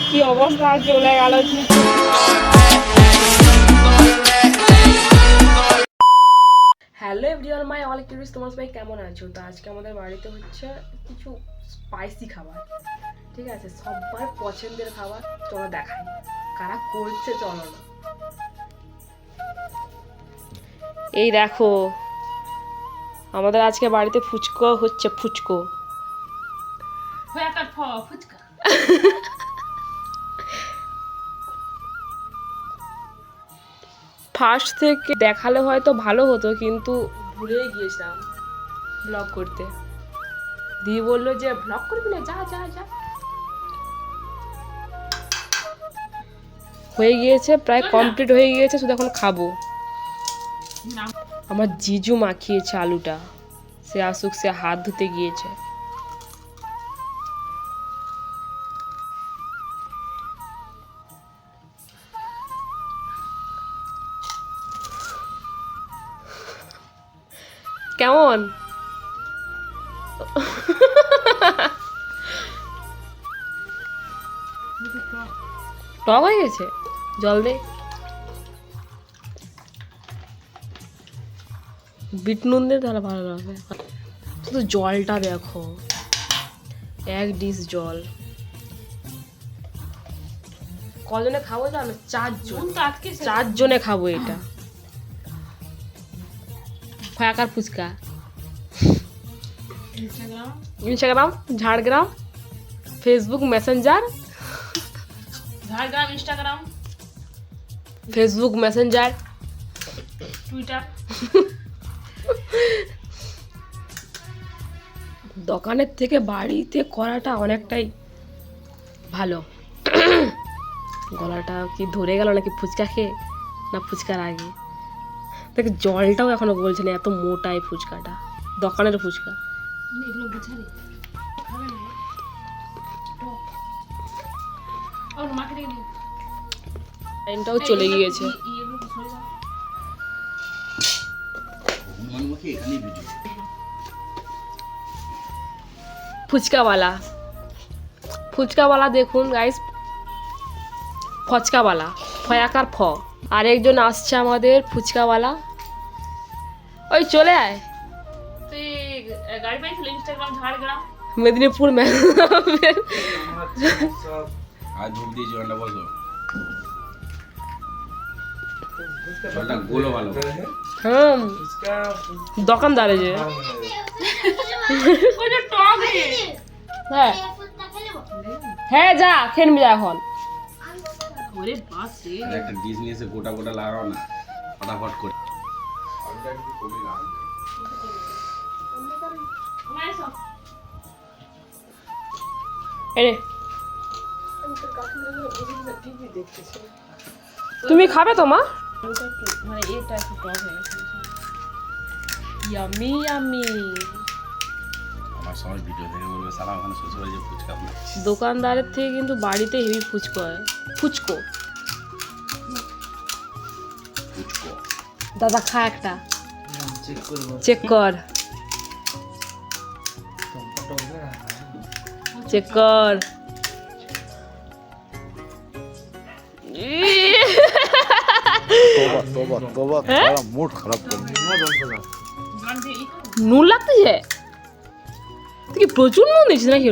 কি অবস্থা চলে গেল hello everyone my all activist তোমার সবাই কেমন আছো? তো আজকে আমাদের বাড়িতে হচ্ছে কিছু স্পাইসি খাবার। ঠিক আছে সবার পছন্দের খাবার চলো দেখাই। কারা করছে চলো না। এই দেখো আমাদের আজকে বাড়িতে ফুচকো হচ্ছে ফুচকো। ফার্স্ট থেকে দেখালে হয়তো ভালো হতো কিন্তু ভুলেই গিয়েছিলাম ব্লগ করতে। দিয়ে বলল যে ব্লগ করবি না? যা যা যা। হয়ে গিয়েছে প্রায় কমপ্লিট হয়ে গিয়েছে শুধু এখন খাব। আমার জিজু মাখিয়েছে আলুটা। সে আসুক, সে হাত ধুতে গিয়েছে। কেমন? টক হয়ে গেছে? জল দে। বিট নুন দিয়ে তাহলে ভালো লাগবে। শুধু জলটা দেখো। এক ডিশ জল। কজনে খাব জানো চারজন। চারজনে খাব এটা। ফাঁকার fuchka. Instagram. Instagram Jhargram Facebook Messenger. Jhargram Instagram. Facebook Messenger. Twitter. দোকানের থেকে বাড়িতে করাটা অনেকটাই ভালো। গলাটা কি ধরে গেল নাকি ফুচকা খেয়ে? না ফুচকার আগে? দেখ জলটাও এখনও বলছে না এত মোটা এই ফুচকাটা। দোকানের ফুচকা। টাইমটাও চলে গিয়েছে। এখানেই ভিডিও ফুচকাওয়ালা। ফুচকাওয়ালা দেখুন গাইস ফচকাওয়ালা ফয়াকার ফ। আর একজন আসছে আমাদের ফুচকাওয়ালা। ওই চলে আয়। তুই গাড়ি পাইছিল ইনস্টাগ্রাম ঝাড়গ্রাম মেদিনীপুর ম্যাম। আর ধূপ দিয়ে জলটা বসো জলটা গোলো ভালো হুম। দোকানদারে যে। হ্যাঁ। হ্যাঁ যা খেয়ে নিবি যা এখন। তুমি খাবে তো মা? মানে এটা একটু টক হয়ে গেছে ইয়ামি ইয়ামি আমার সবাই ভিডিও দেখে বলবে সালা ওখানে শ্বশুর যে ফুচকা বানাচ্ছি দোকানদারের থেকে কিন্তু বাড়িতে হেভি ফুচকো হয়। ফুচকো। ফুচকো। দাদা খা একটা। চেক কর চেক কর। নুন লাগতেছে তুই প্রচুর নুন দিয়েছিস নাকি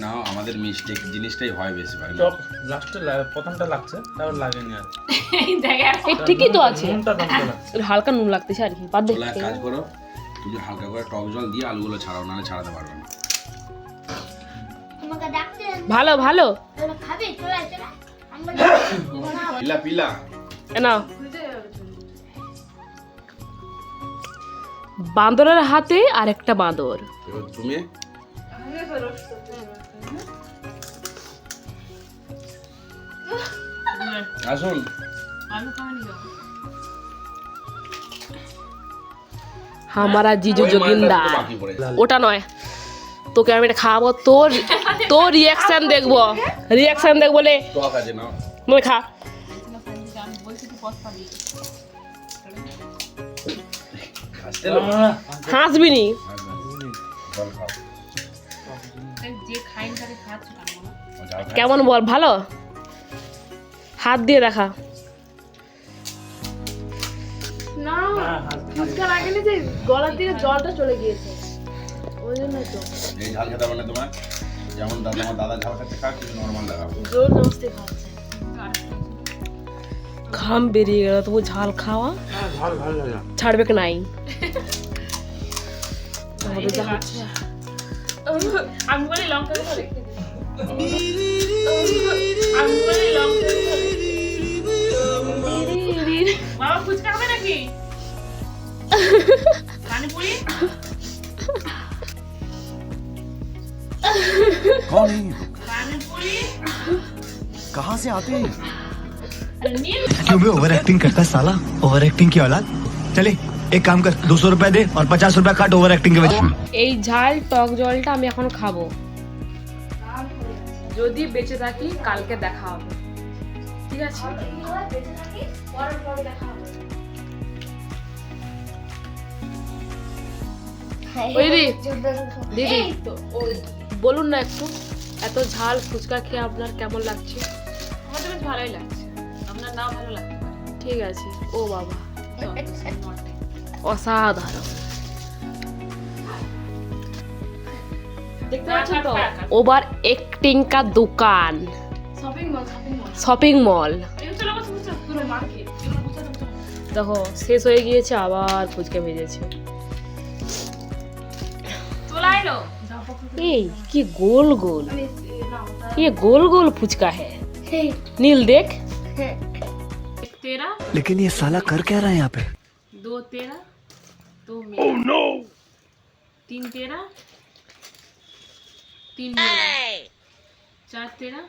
না আমাদের মিস্টেক জিনিসটাই হয় বেশিরভাগ টপ লাস্টে প্রথমটা লাগছে তারপর লাগেনি আর। এই ঠিকই তো আছে। হালকা নুন লাগতেছে আর কি বাদ দে কাজ করো তুমি হালকা করে টক জল দিয়ে আলুগুলো ছাড়াও নাহলে ছাড়াতে পারবে না। ভালো ভালো। তোরা চলে চলে পিলা পিলা। এ নাও। বাঁদরের হাতে আর একটা বাঁদর তুমি? আসুন। হামারা জিজু গেছে। ওটা নয়। তোকে আমি এটা খাওয়াবো তোর তোর রিয়াকশন দেখব রিয়াকশন দেখব লে টক আছে না মানে খা আমি বলছি তুই পস্তাবি হাসতে না, না, না। হাসবি নি জল খাও যে খাইন তাকে খাচ্ছ কেন বলো? ঝাল খাও। কেমন বল ভালো হাত দিয়ে দেখা না ফুচকা লাগেনি যে গলার দিকে জলটা চলে গিয়েছে ওই জন্যই তো এই ঝাল খেতে হবে না তোমার যেমন দাদা আমার দাদা ঝাল খেতে খাও কিছু নর্মাল লাগাও জোর জবস্তি খাচ্ছে। ঘাম বেরিয়ে গেল তবু ঝাল খাওয়া হ্যাঁ, ছাড়বে কি নাই? আমি বলি লঙ্কা। আমি বলি লঙ্কা ফুচকা খাবে নাকি? कौन है ये लोग? पानीपुरी कहाँ से आते हैं अरे नील क्यों भी ओवर एक्टिंग करता है साला ओवर एक्टिंग की औलाद चले एक काम कर दो सौ रुपया दे और पचास रुपया काट ओवर एक्टिंग के वजह এই ঝাল টক জলটা আমি এখন খাবো যদি বেঁচে থাকি কালকে দেখা হবে ঠিক আছে ওই দিদি দিদি বলুন না একটু এত ঝাল ফুচকা খেয়ে আপনার কেমন লাগছে? আমার তো বেশ ভালোই লাগছে। আপনার না ভালো লাগছে ঠিক আছে। ও বাবা। অসাধারণ। দেখতে হ্যাঁ, পাচ্ছ তো? হ্যাঁ, হ্যাঁ, ওবার একটিংকা দোকান। শপিং মল দেখো শেষ হয়ে গিয়েছে আবার ফুচকা ভেজেছে। চলে এই কি গোল গোল ये गोल गोल फुचका है नील देख एक तेरा लेकिन ये साला कर क्या रहा है यहाँ पे दो तेरा दो मेरा तीन तेरा तीन मेरा चार तेरा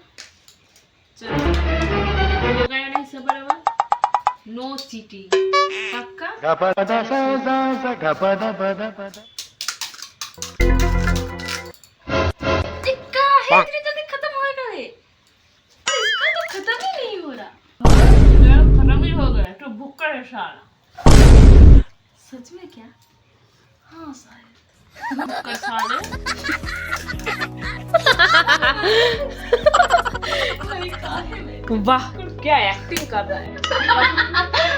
चार हो गया नहीं सब बराबर नो चीटिंग पक्का तो भूख का है साला सच में क्या हाँ शायद भूख का साले वाह क्या एक्टिंग कर रहा है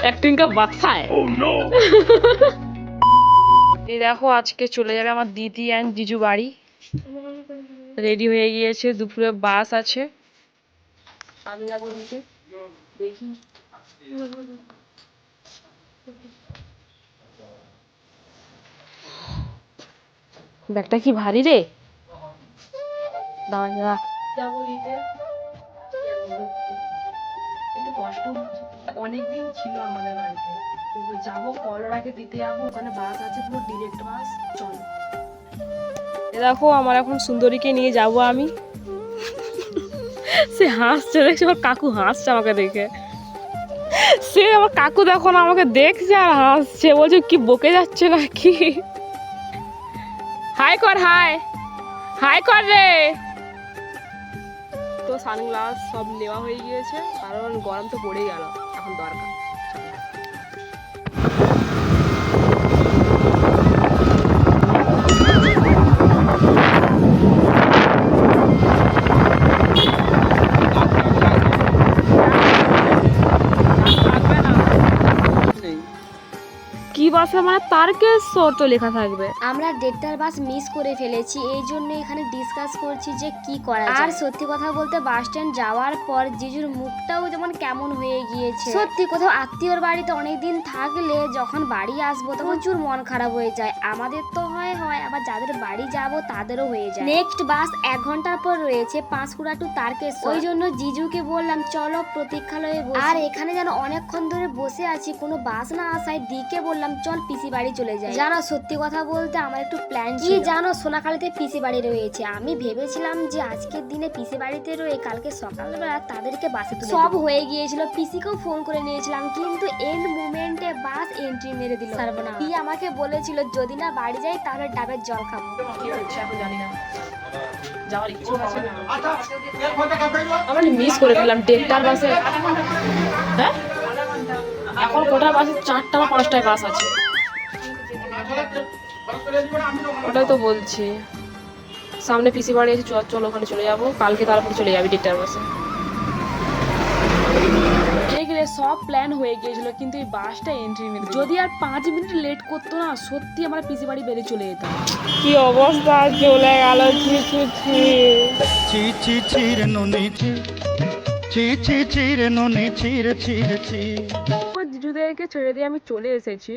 एक्टिंग का बादशाह है এই দেখো আজকে চলে যাবে আমার দিদি অ্যান্ড জিজু বাড়ি রেডি হয়ে গিয়েছে দুপুরে বাস আছে আমি যাবো দিতে দেখি ব্যাগটা কি ভারী রে? দাঁড়া দাঁড়া। যাব দিতে একটু কষ্ট হচ্ছে। অনেকদিন ছিল আমাদের বাড়িতে। যাব কলরাকে দিতে যাব। ওখানে বাস আছে পুরো ডিরেক্ট বাস চলো। দেখো আমার এখন সুন্দরীকে নিয়ে যাব আমি। সে হাসছে দেখছে আমার কাকু হাসছে আমাকে দেখে। সে আমার কাকু দেখো আমাকে দেখছে আর হাসছে। বলছে কি বকে যাচ্ছে নাকি? হাই কর, হাই। হাই কর রে। তো সানগ্লাস সব নেওয়া হয়ে গিয়েছে, কারণ গরম তো পড়েই গেল, এখন দরকার। বাসে মানে তারকেশ্বর তো লেখা থাকবে? আমরা দেড়টার বাস মিস করে ফেলেছি এই জন্য এখানে ডিসকাস করছি যে কি করা আর সত্যি কথা বলতে বাস স্ট্যান্ড যাওয়ার পর জিজুর মুখটাও যেমন কেমন হয়ে গিয়েছে। সত্যি কোথাও আত্মীয়র বাড়িতে অনেকদিন থাকলে যখন বাড়ি আসব তখন প্রচুর মন খারাপ হয়ে যায়। আমাদের তো হয় হয় আবার যাদের বাড়ি যাব তাদেরও হয়ে যায়। নেক্সট বাস এক ঘণ্টার পর রয়েছে পাঁশকুড়া টু তারকেশ্বর। ওই জন্য জিজুকে বললাম চলো প্রতীক্ষালয়ে বসি। আর এখানে যেন অনেকক্ষণ ধরে বসে আছি কোনো বাস না আসায় দিকে বললাম চল পিসি বাড়ি চলে যাই। জানো সত্যি কথা বলতে আমার একটু প্ল্যান ছিল। জানো সোনাখালীতে পিসি বাড়ি রয়েছে। আমি ভেবেছিলাম যে আজকের দিনে পিসি বাড়িতে রয়ে কালকে সকালবেলা তাদেরকে বাসে তুলে সব হয়ে গিয়েছিল। পিসিকেও ফোন করে নিয়েছিলাম কিন্তু এন্ড মুমেন্টে বাস এন্ট্রি মেরে দিল। সার্বনা। দিয়ে আমাকে বলেছিল যদি না বাড়ি যাই তাহলে ডাবের জল খাব। কি হচ্ছে এখন জানি না। যাওয়ার ইচ্ছে আছে না। আমরা মিস করে ফেললাম দেড়টার বাসে হ্যাঁ? এখন কোটা বাসে চারটা বা পাঁচটায় বাস আছে। ওটাই তো বলছি। সামনে পিসি বাড়ি আছে চল চলো ওখানে চলে যাব। কালকে তারপর চলে যাবি ডিকটার বাসে সব প্ল্যান হয়ে গিয়েছিল কিন্তু এই বাসটা এন্ট্রি মিনিট যদি আর পাঁচ মিনিট লেট করতো না সত্যি আমরা পিসি বাড়ি বেরিয়ে চলে যেতাম কি অবস্থা? চলে গেল ছি ছি ছি। ছি ছি ছি রে ননি ছি। ছি ছি ছি রে ননি ছি রে ছি রে ছি। জিজুদেরকে ছেড়ে দিয়ে আমি চলে এসেছি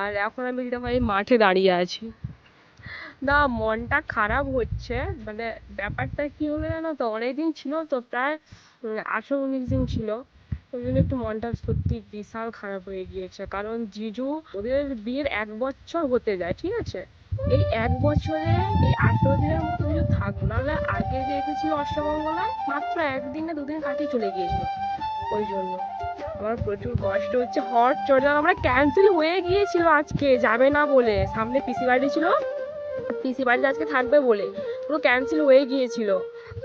আর এখন আমি দেখো এই মাঠে দাঁড়িয়ে আছি। না মনটা খারাপ হচ্ছে মানে ব্যাপারটা কি হলো জানো তো? অনেকদিন ছিল তো প্রায় আঠেরো উনিশ দিন ছিল। ওই জন্য একটু মনটা সত্যি বিশাল খারাপ হয়ে গিয়েছে। কারণ জিজু ওদের বিয়ের এক বছর হতে যায়, ঠিক আছে? এই এক বছরে এই আঠেরো দিনের মতো কিছু থাকব নাহলে আগে যে এসেছিল অষ্টমঙ্গলায় মাত্র একদিন না দুদিন কাটিয়ে চলে গিয়েছিল। ওই জন্য। আমার প্রচুর কষ্ট হচ্ছে, হট চড়ে আমরা ক্যান্সেল হয়ে গিয়েছিল আজকে, যাবে না বলে। সামনে পিসি বাড়ি ছিল পিসি বাড়িতে আজকে থাকবে বলে। পুরো ক্যান্সেল হয়ে গিয়েছিল।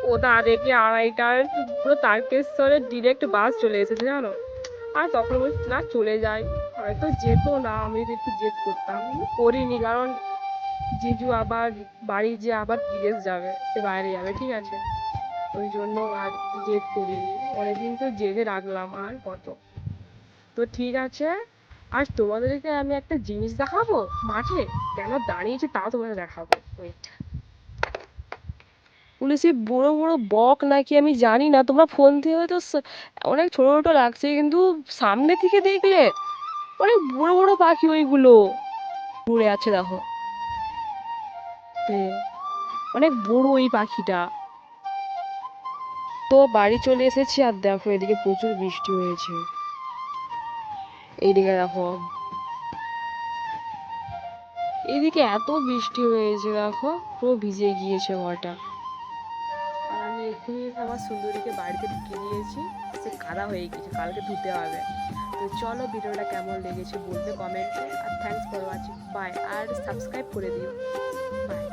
ও তাদেরকে আড়াইটার পুরো তারকেশ্বরের ডিরেক্ট বাস চলে এসেছে, জানো? আর তখন বলছি, না, চলে যাই। হয়তো যেত না, আমি যদি একটু জেদ করতাম। করিনি, কারণ জিজু আবার বাড়ি যে আবার বিদেশ যাবে, সে বাইরে যাবে, ঠিক আছে? ওই জন্য আর জেদ করিনি। অনেকদিন তো জেদে রাখলাম আর কত। তো ঠিক আছে, আর তোমাদেরকে আমি একটা জিনিস দেখাবো মাঠে? কেন দাঁড়িয়েছি তাও তোমাদের দেখাবো। ওয়েট পুলিশে বড় বড়, বক নাকি? আমি জানি না। তোমরা ফোন থেকে হয়তো অনেক ছোট ছোট লাগছে, কিন্তু সামনে থেকে দেখলে অনেক বড় বড় পাখি ওইগুলো। উড়ে আছে, দেখো। অনেক বড় ওই পাখিটা। তো বাড়ি চলে এসেছি আর দেখো, এদিকে প্রচুর বৃষ্টি হয়েছে। এইদিকে দেখো। এদিকে এত বৃষ্টি হয়েছে, দেখো। পুরো ভিজে গিয়েছে ঘরটা। আমার সুন্দরীকে বাড়িতে ঢুকে নিয়েছি সে কাদা হয়ে গেছে, কালকে ধুতে হবে। তো চলো ভিডিওটা কেমন লেগেছে বলবে কমেন্টে আর থ্যাংকস ফর ওয়াচিং বাই আর সাবস্ক্রাইব করে দিও। বাই